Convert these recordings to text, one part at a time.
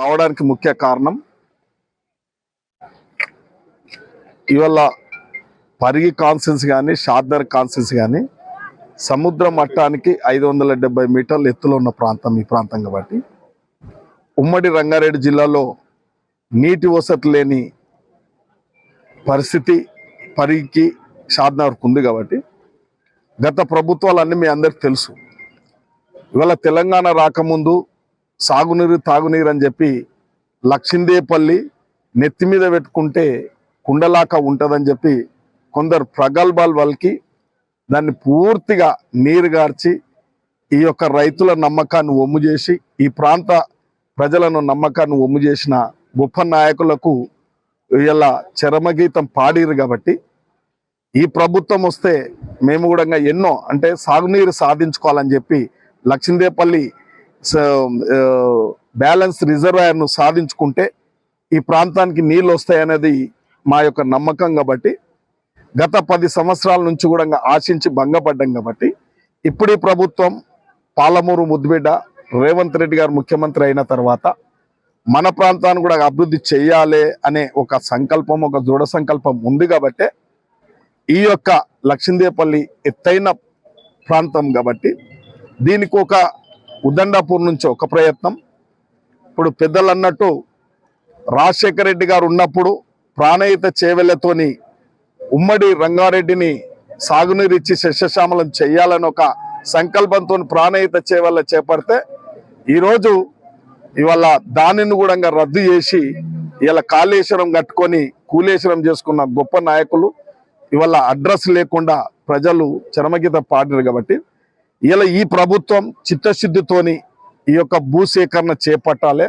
రావడానికి ముఖ్య కారణం ఇవాళ పరిగి కాన్సెన్స్ కానీ షార్దర్ కాన్సెన్స్ కానీ సముద్ర మట్టానికి ఐదు వందల డెబ్బై మీటర్ల ఎత్తులో ఉన్న ప్రాంతం ఈ ప్రాంతం కాబట్టి. ఉమ్మడి రంగారెడ్డి జిల్లాలో నీటి వసతి లేని పరిస్థితి పరిగికి షాద్నగర్కు ఉంది కాబట్టి. గత ప్రభుత్వాలన్నీ మీ అందరికి తెలుసు. ఇవాళ తెలంగాణ రాకముందు సాగునీరు తాగునీరు అని చెప్పి లక్షిందేపల్లి నెత్తి మీద పెట్టుకుంటే కుండలాక ఉంటుందని చెప్పి కొందరు ప్రగల్భాలు వాళ్ళకి దాన్ని పూర్తిగా నీరు గార్చి ఈ యొక్క రైతుల నమ్మకాన్ని ఒమ్ము చేసి ఈ ప్రాంత ప్రజలను నమ్మకాన్ని ఒమ్ము చేసిన గొప్ప నాయకులకు ఇలా చరమగీతం పాడిరు కాబట్టి ఈ ప్రభుత్వం వస్తే మేము కూడా ఎన్నో అంటే సాగునీరు సాధించుకోవాలని చెప్పి లక్ష్మీదేపల్లి బ్యాలెన్స్ రిజర్వాయర్ను సాధించుకుంటే ఈ ప్రాంతానికి నీళ్ళు వస్తాయనేది మా యొక్క నమ్మకం కాబట్టి గత పది సంవత్సరాల నుంచి కూడా ఆశించి భంగపడ్డాం కాబట్టి ఇప్పుడు ప్రభుత్వం పాలమూరు ముద్దుబిడ్డ రేవంత్ రెడ్డి గారు ముఖ్యమంత్రి అయిన తర్వాత మన ప్రాంతాన్ని కూడా అభివృద్ధి చేయాలి అనే ఒక సంకల్పం ఒక దృఢ సంకల్పం ఉంది కాబట్టి ఈ యొక్క లక్ష్మీదేపల్లి ఎత్తైన ప్రాంతం కాబట్టి దీనికి ఒక ఉదండాపూర్ నుంచి ఒక ప్రయత్నం. ఇప్పుడు పెద్దలు అన్నట్టు రాజశేఖర రెడ్డి గారు ఉన్నప్పుడు ప్రాణయిత చేవెళ్ళతోని ఉమ్మడి రంగారెడ్డిని సాగునీరు ఇచ్చి శస్యశ్యామలం చేయాలని ఒక సంకల్పంతో ప్రాణయిత చేవల్ల చేపడితే ఈరోజు ఇవాళ దానిని కూడా రద్దు చేసి ఇవాళ కాళేశ్వరం కట్టుకొని కూలేశ్వరం చేసుకున్న గొప్ప నాయకులు. ఇవాళ అడ్రస్ లేకుండా ప్రజలు చరమగీత పాడినారు కాబట్టి ఇలా ఈ ప్రభుత్వం చిత్తశుద్ధితోని ఈ యొక్క భూసేకరణ చేపట్టాలి.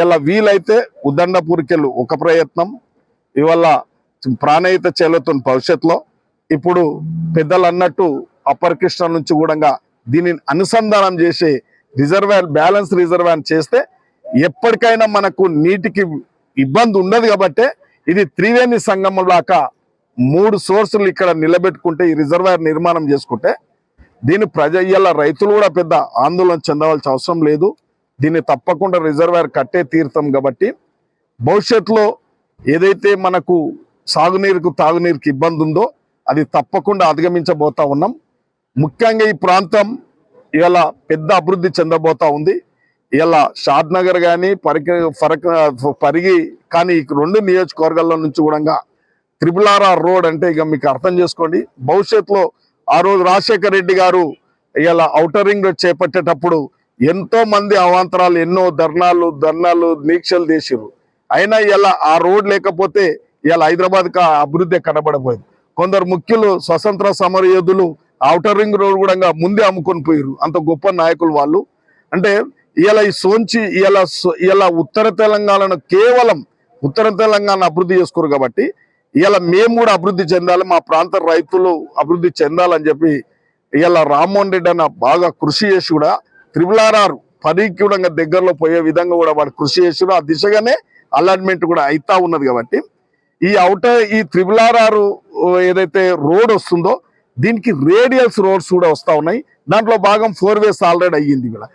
ఇలా వీలైతే ఉదండపూరికెళ్ళు ఒక ప్రయత్నం. ఇవాళ ప్రాణయిత చేలతో భవిష్యత్తులో ఇప్పుడు పెద్దలు అన్నట్టు అప్పర్ కృష్ణ నుంచి కూడా దీనిని అనుసంధానం చేసి రిజర్వాయర్ బ్యాలెన్స్ రిజర్వాయర్ చేస్తే ఎప్పటికైనా మనకు నీటికి ఇబ్బంది ఉండదు కాబట్టి ఇది త్రివేణి సంగమం లాగా మూడు సోర్సులు ఇక్కడ నిలబెట్టుకుంటే ఈ రిజర్వాయర్ నిర్మాణం చేసుకుంటే దీని ప్రజ ఇయ్యాల రైతులు కూడా పెద్ద ఆందోళన చెందవలసిన అవసరం లేదు. దీన్ని తప్పకుండా రిజర్వాయర్ కట్టే తీరుతాం కాబట్టి భవిష్యత్తులో ఏదైతే మనకు సాగునీరుకు తాగునీరుకి ఇబ్బంది ఉందో అది తప్పకుండా అధిగమించబోతా ఉన్నాం. ముఖ్యంగా ఈ ప్రాంతం ఇవాళ పెద్ద అభివృద్ధి చెందబోతా ఉంది. ఇలా షాద్ నగర్ కానీ పరికి ఫరక్ పరిగి కానీ ఈ రెండు నియోజకవర్గాల నుంచి కూడా త్రిపులారా ఆర్ఆర్ రోడ్ అంటే ఇక మీకు అర్థం చేసుకోండి. భవిష్యత్తులో ఆ రోజు రాజశేఖర రెడ్డి గారు ఇలా ఔటర్ రింగ్ చేపట్టేటప్పుడు ఎంతో మంది అవాంతరాలు ఎన్నో ధర్నాలు ధర్నాలు దీక్షలు చేసిరు అయినా ఇలా ఆ రోడ్ లేకపోతే ఇలా హైదరాబాద్ అభివృద్ధి కనబడబోయేది. కొందరు ముఖ్యులు స్వతంత్ర సమర యోధులు ఔటర్ రింగ్ రోడ్ కూడా ముందే అమ్ముకొని పోయారు అంత గొప్ప నాయకులు వాళ్ళు. అంటే ఇలా ఈ సోంచి ఇలా ఇలా ఉత్తర తెలంగాణను కేవలం ఉత్తర తెలంగాణ అభివృద్ధి చేసుకోరు కాబట్టి ఇలా మేము కూడా అభివృద్ధి చెందాలి మా ప్రాంత రైతులు అభివృద్ధి చెందాలని చెప్పి ఇలా రామ్మోహన్ రెడ్డి అన్న బాగా కృషి చేసి కూడా త్రిపులారార్ పనికి కూడా దగ్గరలో పోయే విధంగా కూడా వాడు కృషి చేసి ఆ దిశగానే అలాట్మెంట్ కూడా అయితా ఉన్నది కాబట్టి ఈ అవుటర్ ఈ త్రిపులారారు ఏదైతే రోడ్ వస్తుందో దీనికి రేడియల్స్ రోడ్స్ కూడా వస్తూ ఉన్నాయి. దాంట్లో భాగం ఫోర్ వేస్ ఆల్రెడీ అయ్యింది కూడా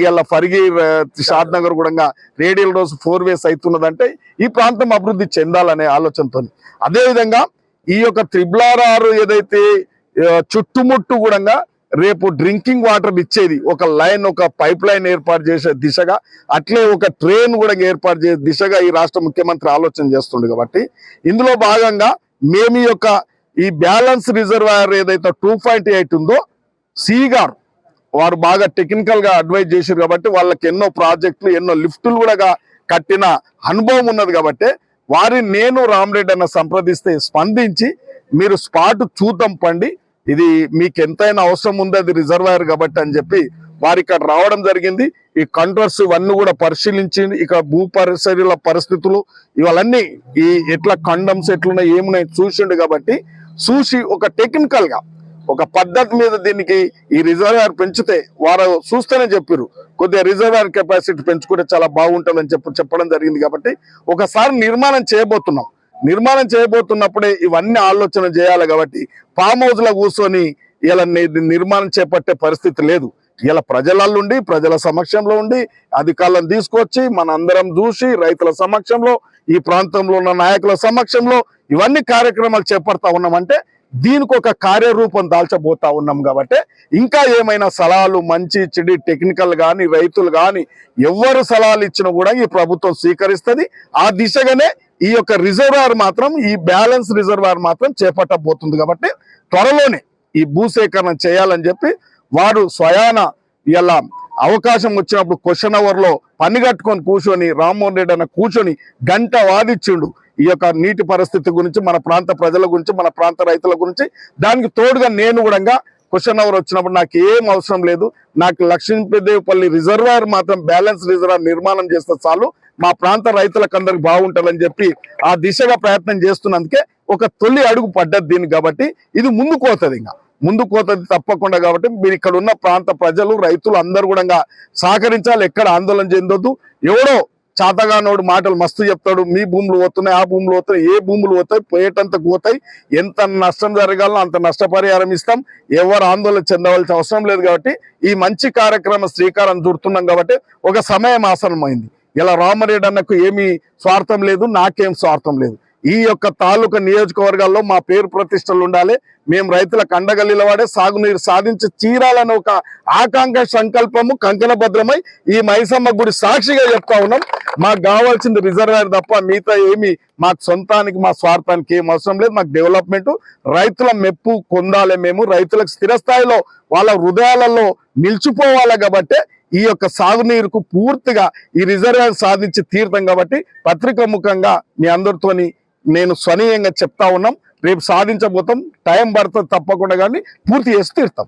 ఇలా ఫరిగి షాద్ నగర్ కూడా రేడియల్ రోడ్స్ ఫోర్ వేస్ అవుతున్నదంటే ఈ ప్రాంతం అభివృద్ధి చెందాలనే ఆలోచనతో అదేవిధంగా ఈ యొక్క త్రిబులారారు ఏదైతే చుట్టుముట్టు కూడా రేపు డ్రింకింగ్ వాటర్ ఇచ్చేది ఒక లైన్ ఒక పైప్ లైన్ ఏర్పాటు చేసే దిశగా అట్లే ఒక ట్రైన్ కూడా ఏర్పాటు చేసే దిశగా ఈ రాష్ట్ర ముఖ్యమంత్రి ఆలోచన చేస్తుండే కాబట్టి ఇందులో భాగంగా మేము ఈ యొక్క ఈ బ్యాలెన్స్ రిజర్వాయర్ ఏదైతే టూ పాయింట్ ఎయిట్ ఉందో సి గారు వారు బాగా టెక్నికల్గా అడ్వైజ్ చేశారు కాబట్టి వాళ్ళకి ఎన్నో ప్రాజెక్టులు ఎన్నో లిఫ్టులు కూడా కట్టిన అనుభవం ఉన్నది కాబట్టి వారిని నేను రామరెడ్డి అన్న సంప్రదిస్తే స్పందించి మీరు స్పాట్ చూద్దాం పండి. ఇది మీకు ఎంతైనా అవసరం ఉంది అది రిజర్వాయర్ కాబట్టి అని చెప్పి వారు ఇక్కడ రావడం జరిగింది. ఈ కంట్రోల్స్ ఇవన్నీ కూడా పరిశీలించి ఇక భూ పరిసరాల పరిస్థితులు ఇవన్నీ ఈ ఎట్లా కండమ్స్ ఎట్లున్నాయి ఏమున్నాయి చూసిండు కాబట్టి చూసి ఒక టెక్నికల్గా ఒక పద్ధతి మీద దీనికి ఈ రిజర్వేర్ పెంచితే వారు చూస్తేనే చెప్పారు కొద్దిగా రిజర్వేర్ కెపాసిటీ పెంచుకుంటే చాలా బాగుంటుందని చెప్పి చెప్పడం జరిగింది కాబట్టి ఒకసారి నిర్మాణం చేయబోతున్నాం. నిర్మాణం చేయబోతున్నప్పుడే ఇవన్నీ ఆలోచన చేయాలి కాబట్టి ఫామ్ హౌస్లో కూర్చొని ఇలా నిర్మాణం చేపట్టే పరిస్థితి లేదు. ఇలా ప్రజలలో ఉండి ప్రజల సమక్షంలో ఉండి అధికారులను తీసుకొచ్చి మన అందరం చూసి రైతుల సమక్షంలో ఈ ప్రాంతంలో ఉన్న నాయకుల సమక్షంలో ఇవన్నీ కార్యక్రమాలు చేపడతా ఉన్నామంటే దీనికి ఒక కార్యరూపం దాల్చబోతా ఉన్నాం కాబట్టి ఇంకా ఏమైనా సలహాలు మంచి చెడి టెక్నికల్ కానీ రైతులు కానీ ఎవరు సలహాలు ఇచ్చినా కూడా ఈ ప్రభుత్వం స్వీకరిస్తుంది. ఆ దిశగానే ఈ యొక్క రిజర్వాయర్ మాత్రం ఈ బ్యాలెన్స్ రిజర్వాయర్ మాత్రం చేపట్టబోతుంది కాబట్టి త్వరలోనే ఈ భూసేకరణ చేయాలని చెప్పి వారు స్వయాన ఇలా అవకాశం వచ్చినప్పుడు క్వశ్చన్ అవర్లో పని కట్టుకొని కూర్చొని రామ్మోహన్ రెడ్డి అన్న కూర్చొని గంట వాదిచ్చిండు. ఈ యొక్క నీటి పరిస్థితి గురించి మన ప్రాంత ప్రజల గురించి మన ప్రాంత రైతుల గురించి. దానికి తోడుగా నేను కూడా క్వశ్చన్ అవర్ వచ్చినప్పుడు నాకు ఏం అవసరం లేదు. నాకు లక్ష్మీదేవిపల్లి రిజర్వాయర్ మాత్రం బ్యాలెన్స్ రిజర్వాయర్ నిర్మాణం చేస్తే చాలు. మా ప్రాంత రైతులకు అందరికి బాగుంటుందని చెప్పి ఆ దిశగా ప్రయత్నం చేస్తున్నందుకే ఒక తొలి అడుగు పడ్డది దీనికి కాబట్టి ఇది ముందుకు పోతుంది ఇంకా. ముందు కోతది తప్పకుండా కాబట్టి మీరు ఇక్కడ ఉన్న ప్రాంత ప్రజలు రైతులు అందరూ కూడా సహకరించాలి. ఎక్కడ ఆందోళన చెందొద్దు. ఎవడో చాతగానోడు మాటలు మస్తు చెప్తాడు. మీ భూములు పోతున్నాయి ఆ భూములు పోతాయి ఏ భూములు పోతాయి పోయేటంత పోతాయి. ఎంత నష్టం జరగాలో అంత నష్టపరిహారం ఇస్తాం. ఎవరు ఆందోళన చెందవలసిన అవసరం లేదు కాబట్టి ఈ మంచి కార్యక్రమ శ్రీకారం చుడుతున్నాం కాబట్టి ఒక సమయం ఆసనమైంది ఇలా రామరెడ్డి అన్నకు ఏమీ స్వార్థం లేదు నాకేం స్వార్థం లేదు. ఈ యొక్క తాలూకా నియోజకవర్గాల్లో మా పేరు ప్రతిష్టలు ఉండాలి. మేము రైతుల అండగల్లిల వాడే సాగునీరు సాధించి తీరాలని ఒక ఆకాంక్ష సంకల్పము కంకణభద్రమై ఈ మైసమ్మ గుడి సాక్షిగా చెప్తా ఉన్నాం. మాకు కావాల్సింది రిజర్వాయర్ తప్ప మిగతా ఏమి మాకు సొంతానికి మా స్వార్థానికి ఏం అవసరం లేదు. మాకు డెవలప్మెంట్ రైతుల మెప్పు పొందాలి మేము. రైతులకు స్థిరస్థాయిలో వాళ్ళ హృదయాలలో నిలిచిపోవాలి కాబట్టి ఈ యొక్క సాగునీరుకు పూర్తిగా ఈ రిజర్వాయర్ సాధించి తీరుతాం కాబట్టి పత్రిక ముఖంగా మీ అందరితోని నేను స్వనీయంగా చెప్తా ఉన్నాం. రేపు సాధించబోతాం. టైం పడుతుంది తప్పకుండా కానీ పూర్తి చేసి తీరుతాం.